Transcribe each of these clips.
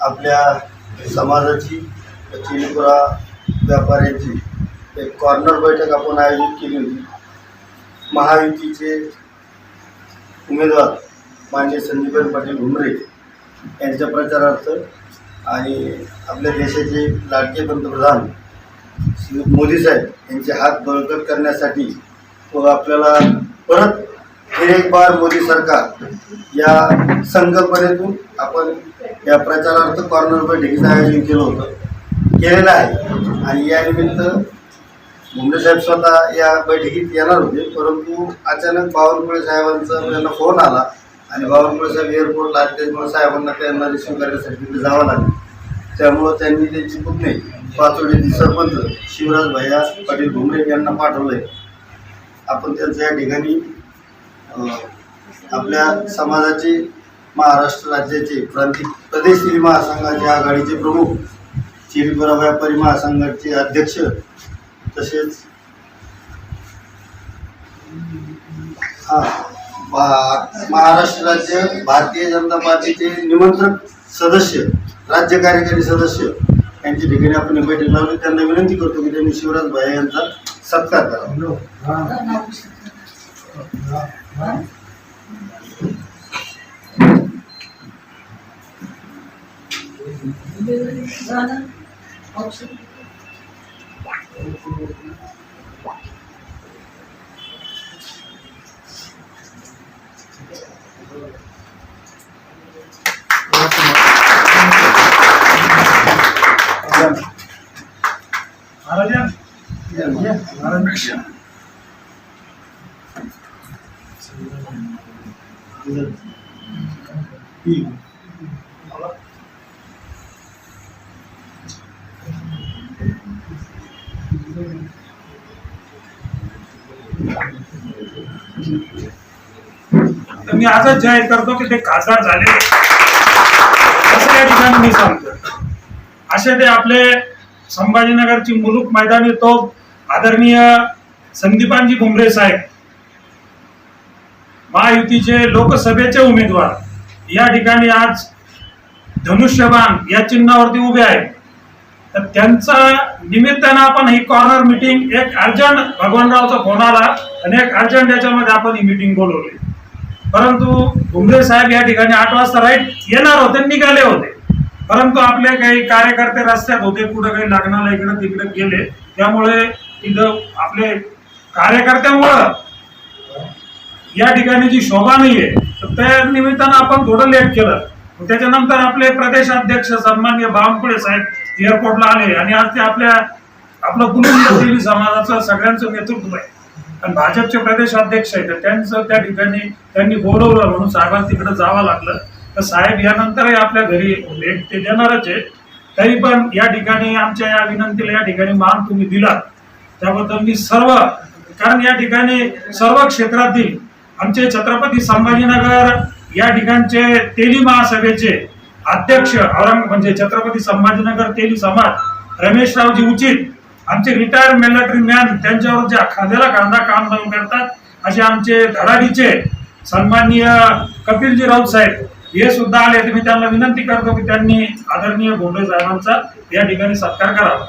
आपल्या समाजाची चिनीपुरा व्यापाऱ्यांची एक कॉर्नर बैठक आपण आयोजित केली होती. महायुतीचे उमेदवार माझे संदीपन पाटील घुमरे यांच्या प्रचारार्थ आणि आपल्या देशाचे लाडके पंतप्रधान श्री मोदी साहेब यांचे हात बळकट करण्यासाठी व आपल्याला परत फिर एक बार मोदी सरकार या संकल्पनेतून आपण या प्रचारार्थ कॉर्नर बैठकीचं आयोजन केलं होतं. केलेलं आहे. आणि यानिमित्त मुंबई साहेब स्वतः या बैठकीत येणार होते. परंतु अचानक बावनकुळे साहेबांचा त्यांना फोन आला आणि बावनकुळे साहेब एअरपोर्टला त्याच्यामुळे साहेबांना त्यांना रिसिव्ह करण्यासाठी तिथे जावं लागलं. त्यामुळं त्यांनी त्यांची पुणे पाचोडीचे सरपंच शिवराज भैया पाटील घुमरे यांना पाठवलंय. आपण त्यांचं या ठिकाणी आपल्या समाजाची महाराष्ट्र राज्याचे प्रांतिक प्रदेश श्री महासंघाचे आघाडीचे प्रमुख चिरीपुरा व्यापारी महासंघाचे अध्यक्ष तसेच हा महाराष्ट्र राज्य भारतीय जनता पार्टीचे निमंत्रक सदस्य राज्य कार्यकारी सदस्य यांच्या ठिकाणी आपण बैठक लावली. त्यांना विनंती करतो की त्यांनी शिवराज भाई यांचा सत्कार करावा Thank olha तर मी आजच जाहीर करतो की ते खासदार झाले असं या ठिकाणी मी सांगतो. असे ते आपले संभाजीनगरची मुलूक मैदानी तो आदरणीय संदीपानजी भुमरे साहेब महायुतीचे लोकसभेचे उमेदवार. या ठिकाणी आज धनुष्यबाण या चिन्हावरती उभे आहेत. तर त्यांचा निमित्तानं आपण ही कॉर्नर मिटिंग एक अर्जंट भगवानरावचा फोन आला आणि एक अर्जंट याच्यामध्ये आपण ही मिटिंग बोलवली. परंतु भुमरे साहेब या ठिकाणी आठ वाजता राईट येणार होते निघाले होते. परंतु आपले काही कार्यकर्ते रस्त्यात होते कुठं काही लग्नाला इकडे तिकडे गेले. त्यामुळे तिथं आपले कार्यकर्त्यामुळं या ठिकाणी जी शोभा नाहीये तर त्या निमित्तानं आपण थोडं लेट केलं. त्याच्यानंतर आपले प्रदेशाध्यक्ष सन्मान्य बावनकुळे साहेब एअरपोर्टला आले आणि आज ते आपल्या आपलं कुटुंब समाजाचं सगळ्यांचं नेतृत्व आहे. आणि भाजपचे प्रदेश अध्यक्ष आहेत तर त्यांचं त्या ठिकाणी त्यांनी बोलवलं म्हणून साहेबांना तिकडे जावं लागलं. तर साहेब यानंतरही आपल्या घरी भेट ते देणारच आहे तरी पण या ठिकाणी आमच्या या विनंतीला या ठिकाणी मान तुम्ही दिलात. त्याबद्दल मी सर्व कारण या ठिकाणी सर्व क्षेत्रातील आमचे छत्रपती संभाजीनगर या ठिकाणचे तेली महासभेचे अध्यक्ष औरंग म्हणजे छत्रपती संभाजीनगर तेली समाज रमेशरावजी उचित आमचे रिटायर्ड मिलिटरी मॅन त्यांच्यावर जे खांद्याला खांदा काम लावून करतात असे आमचे धडाडीचे सन्माननीय कपिलजी राऊत साहेब हे सुद्धा आले तर मी त्यांना विनंती करतो की त्यांनी आदरणीय भोंडे साहेबांचा या ठिकाणी सत्कार करावा.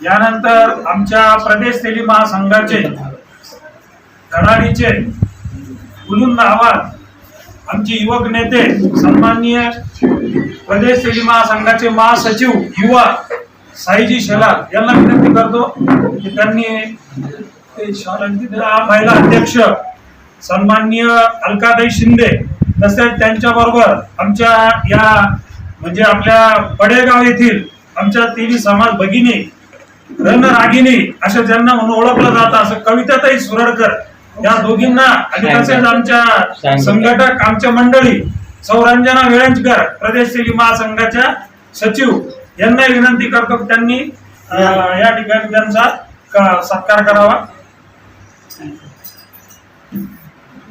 यानंतर आमच्या प्रदेश तेली महासंघाचे धडाडीचे बुलंद आवाज आमचे युवक नेते सन्माननीय प्रदेश तेली महासंघाचे महासचिव युवा साईजी शेलार यांना विनंती करतो की त्यांनी महिला अध्यक्ष सन्माननीय अलकाताई शिंदे तसेच त्यांच्याबरोबर आमच्या या म्हणजे आपल्या पडेगाव येथील आमच्या तिन्ही समाज भगिनी रणरागिनी असं ज्यांना म्हणून ओळखलं जातं असं कविताताई सुरडकर या दोघींना आणि तसेच आमच्या संघटक आमच्या मंडळी सौरंजना वेळंजकर प्रदेश महासंघाच्या सचिव यांना विनंती करतो की त्यांनी या ठिकाणी त्यांचा सत्कार करावा.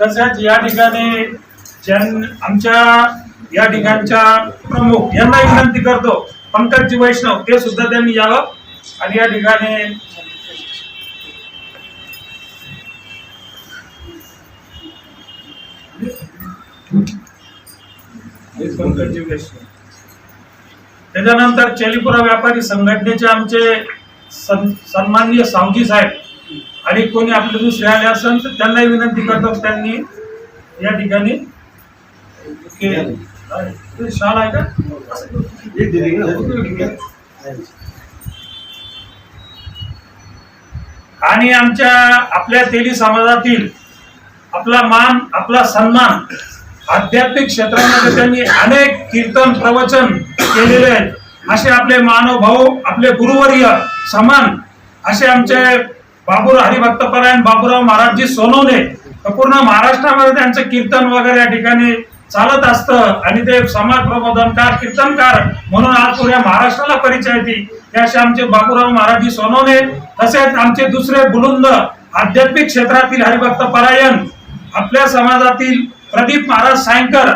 तसेच या ठिकाणी आमच्या या ठिकाणच्या प्रमुख यांना विनंती करतो पंकजी वैष्णव ते सुद्धा त्यांनी यावं. आणि या ठिकाणी पंकजी वैष्णव. त्याच्यानंतर चेलीपुरा व्यापारी संघटनेचे आमचे सन- सन्माननीय सावजी साहेब आणि कोणी आपले दुसरे आले असेल तर त्यांनाही विनंती करतो त्यांनी या ठिकाणी शाल आहे का? आणि आमच्या आपल्या तेली समाजातील आपला मान आपला सन्मान आध्यात्मिक क्षेत्रामध्ये त्यांनी अनेक कीर्तन प्रवचन केलेले आहेत. असे आपले मानव भाऊ आपले गुरुवर्य समान असे आमचे बाबूराव हरिभक्तपरायण बाबूराव महाराजजी सोनवणे तर पूर्ण महाराष्ट्रामध्ये त्यांचं कीर्तन वगैरे या ठिकाणी चालत असतं. आणि ते समाज प्रबोधनकार कीर्तनकार म्हणून आज पुऱ्या महाराष्ट्राला परिचय येते हे असे आमचे बाबूराव महाराजजी सोनवणे तसेच आमचे दुसरे बुलुंद आध्यात्मिक क्षेत्रातील हरिभक्त परायण आपल्या समाजातील प्रदीप महाराज सायंकर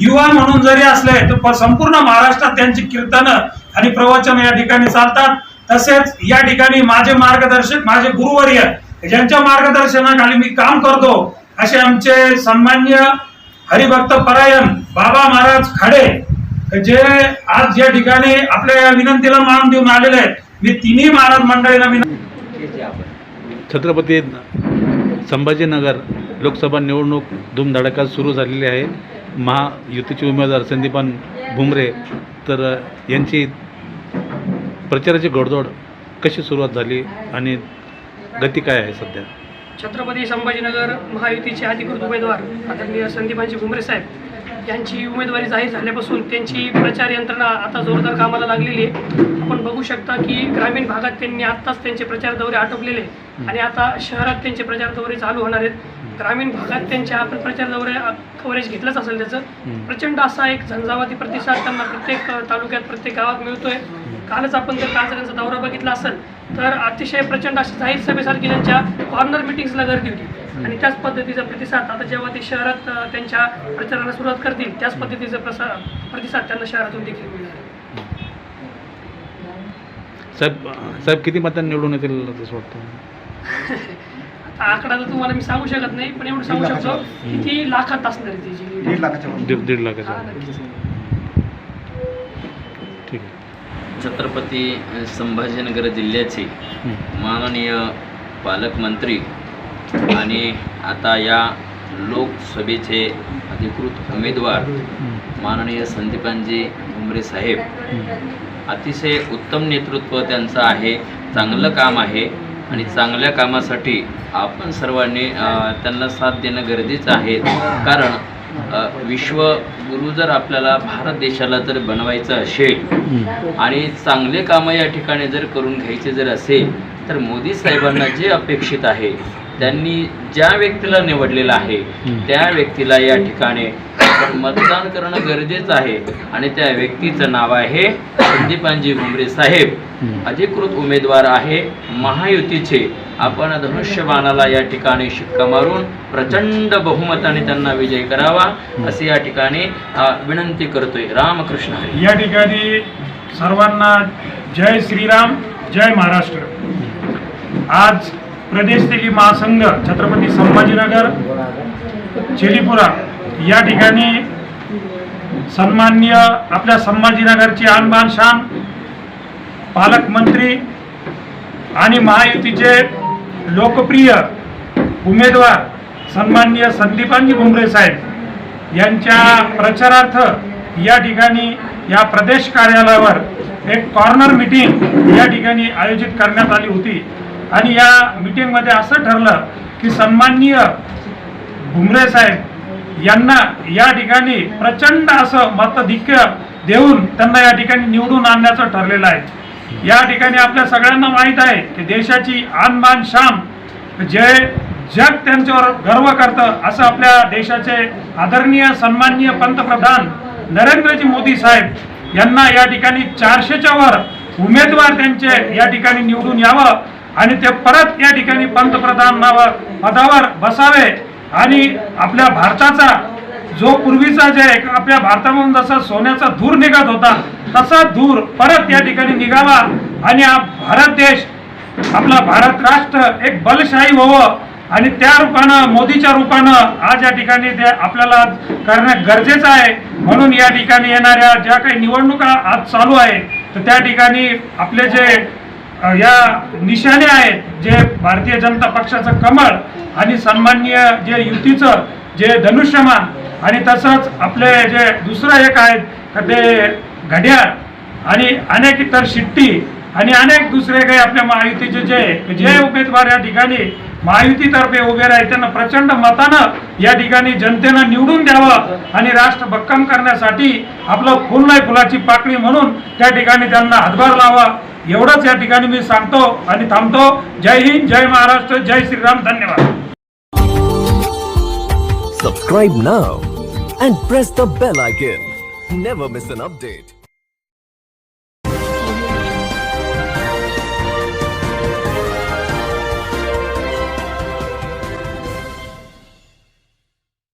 युवा म्हणून जरी असले तर संपूर्ण महाराष्ट्रात त्यांची कीर्तन आणि प्रवचन या ठिकाणी चालतात. तसेच या ठिकाणी माझे मार्गदर्शक माझे गुरुवर्य ज्यांच्या मार्गदर्शनाखाली मी काम करतो असे आमचे सन्मान्य हरिभक्त परायण बाबा महाराज खाडे जे आज या ठिकाणी आपल्या या विनंतीला मान देऊन आलेले आहेत. मी तिन्ही महाराज मंडळीला विनंती छत्रपती संभाजीनगर लोकसभा निवडणूक धूमधडाक्यात सुरू झालेली आहे. महायुतीचे उमेदवार संदीपान भुमरे तर यांची प्रचाराची घोडदौड कशी सुरुवात झाली आणि गती काय आहे सध्या? छत्रपती संभाजीनगर महायुतीचे अधिकृत उमेदवार आदरणीय संदीपांजी भुमरे साहेब यांची उमेदवारी जाहीर झाल्यापासून त्यांची प्रचार यंत्रणा आता जोरदार कामाला लागलेली आहे. आपण बघू शकता की ग्रामीण भागात त्यांनी आत्ताच त्यांचे प्रचार दौरे आटोपलेले. आणि आता शहरात त्यांचे प्रचार दौरे चालू होणार आहेत. ग्रामीण भागात त्यांचे आपण प्रचार दौरे कव्हरेज घेतलंच असेल त्याचं. प्रचंड असा एक झंझावाती प्रतिसाद त्यांना प्रत्येक तालुक्यात प्रत्येक गावात मिळतोय. कालच आपण जर कालचा दौरा बघितला असेल तर अतिशय प्रचंड अशी जाहीर सभेसारखी त्यांच्या कॉर्नर मिटिंग्सला गर्दी होती. आणि त्याच पद्धतीचा प्रतिसाद आता जेव्हा ते शहरात त्यांच्या प्रचाराला सुरुवात करतील त्याच पद्धतीचा प्रसार प्रतिसाद त्यांना शहरातून देखील मिळणार साहेब साहेब किती मतांनी निवडून येतील असं वाटतं? आकडा तर तुम्हाला मी सांगू शकत नाही पण एवढं सांगू शकतो की ती लाखात असणार आहे. दीड लाखाच्या वर. दीड दीड हा, लाखाच्या नक्कीच. ठीक आहे छत्रपती संभाजीनगर जिल्ह्याचे हं. माननीय पालकमंत्री आणि आता या लोकसभेचे अधिकृत उमेदवार हं. माननीय संदीपांजी भुमरे साहेब हं. अतिशय उत्तम नेतृत्व त्यांचं आहे चांगलं काम आहे आणि चांगल्या कामासाठी आपण सर्वांनी त्यांना साथ देणं गरजेचं आहे कारण अ, विश्वगुरु जर आपल्याला भारत देशाला जर बनवायचं असेल. आणि चांगले कामं या ठिकाणी जर करून घ्यायचे जर असेल तर मोदी साहेबांना जे अपेक्षित आहे त्यांनी ज्या व्यक्तीला निवडलेलं आहे हं. त्या व्यक्तीला या ठिकाणी मतदान करणं गरजेचं आहे. आणि त्या व्यक्तीचं नाव आहे संदीपांजी भुमरे साहेब. अधिकृत उमेदवार आहे महायुतीचे. आपण धनुष्यबाणाला या ठिकाणी शिक्का मारून प्रचंड बहुमताने त्यांना विजय करावा असे या ठिकाणी विनंती करतोय. रामकृष्ण हरी. या ठिकाणी सर्वांना जय श्रीराम जय महाराष्ट्र. आज प्रदेश तेली महासंघ छत्रपती संभाजीनगर चेलीपुरा या ठिकाणी सन्मान्य आपल्या संभाजीनगरची आणबान शान पालकमंत्री आणि महायुतीचे लोकप्रिय उमेदवार सन्मान्य संदीपांजी भुमरे साहेब यांच्या प्रचारार्थ या ठिकाणी या प्रदेश कार्यालयावर एक कॉर्नर मीटिंग या ठिकाणी आयोजित करण्यात आली होती. आणि या मीटिंगमध्ये असं ठरलं की सन्माननीय भुमरे साहेब यांना या ठिकाणी प्रचंड असं मतधिक्य देऊन त्यांना या ठिकाणी निवडून आणण्याचं ठरलेलं आहे. या ठिकाणी आपल्या सगळ्यांना माहीत आहे की देशाची आनमान शाम जे जग त्यांच्यावर गर्व करतं असं आपल्या देशाचे आदरणीय सन्माननीय पंतप्रधान नरेंद्रजी मोदी साहेब यांना या ठिकाणी चारशेच्या वर उमेदवार त्यांचे या ठिकाणी निवडून यावं आणि ते परत या ठिकाणी पंतप्रधान पदावर बसावे आणि आपल्या भारताचा जो पूर्वीचा जे आपल्या भारतामधून जसा सोन्याचा धूर निघत होता तसा धूर परत या ठिकाणी निघावा आणि हा भारत देश आपला भारत राष्ट्र एक बलशाही व्हावं. आणि त्या रूपानं मोदीच्या रूपानं आज या ठिकाणी ते आपल्याला करणं गरजेचं आहे. म्हणून या ठिकाणी येणाऱ्या ज्या काही निवडणुका आज चालू आहे तर त्या ठिकाणी आपले जे या निशाणे आहेत जे भारतीय जनता पक्षाचं कमळ आणि सन्माननीय जे युतीचं जे धनुष्यमान आणि तसंच आपले जे दुसरं एक आहेत ते घड्याळ आणि अनेक इतर शिट्टी आणि अनेक दुसरे काही आपल्या महायुतीचे जे जे उमेदवार या ठिकाणी महायुतीतर्फे उभे राहिले त्यांना प्रचंड मतानं या ठिकाणी जनतेनं निवडून द्यावं आणि राष्ट्र भक्कम करण्यासाठी आपलं फुल नाही फुलाची पाकळी म्हणून त्या ठिकाणी त्यांना हातभार लावा. एवढंच या ठिकाणी मी सांगतो आणि थांबतो. जय हिंद जय महाराष्ट्र जय श्रीराम. धन्यवाद. Subscribe now and press the bell icon never miss an update